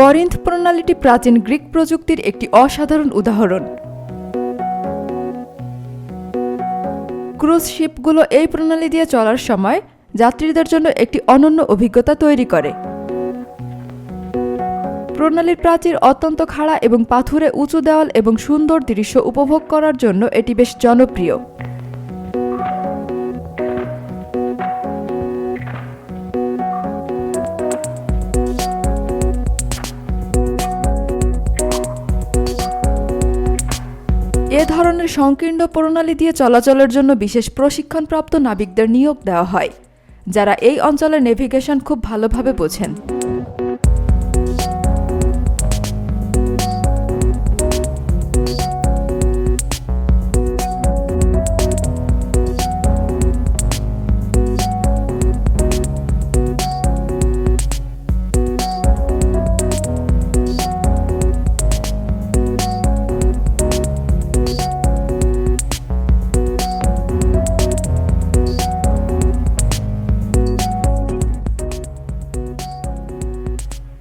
Corinth প্রণালীটি প্রাচীন Greek প্রযুক্তির একটি অসাধারণ উদাহরণ। ক্রুজ শিপগুলো এই প্রণালী দিয়ে চলার সময় যাত্রীদের জন্য একটি অনন্য অভিজ্ঞতা তৈরি করে। প্রণালীর প্রাচীর অত্যন্ত খাড়া এবং পাথুরে উঁচু দেওয়াল এবং সুন্দর দৃশ্য উপভোগ করার জন্য এটি বেশ জনপ্রিয়। এ ধরনের সংকীর্ণ প্রণালী দিয়ে চলাচলের জন্য বিশেষ প্রশিক্ষণপ্রাপ্ত নাবিকদের নিয়োগ দেওয়া হয়, যারা এই অঞ্চলের নেভিগেশন খুব ভালোভাবে বোঝেন।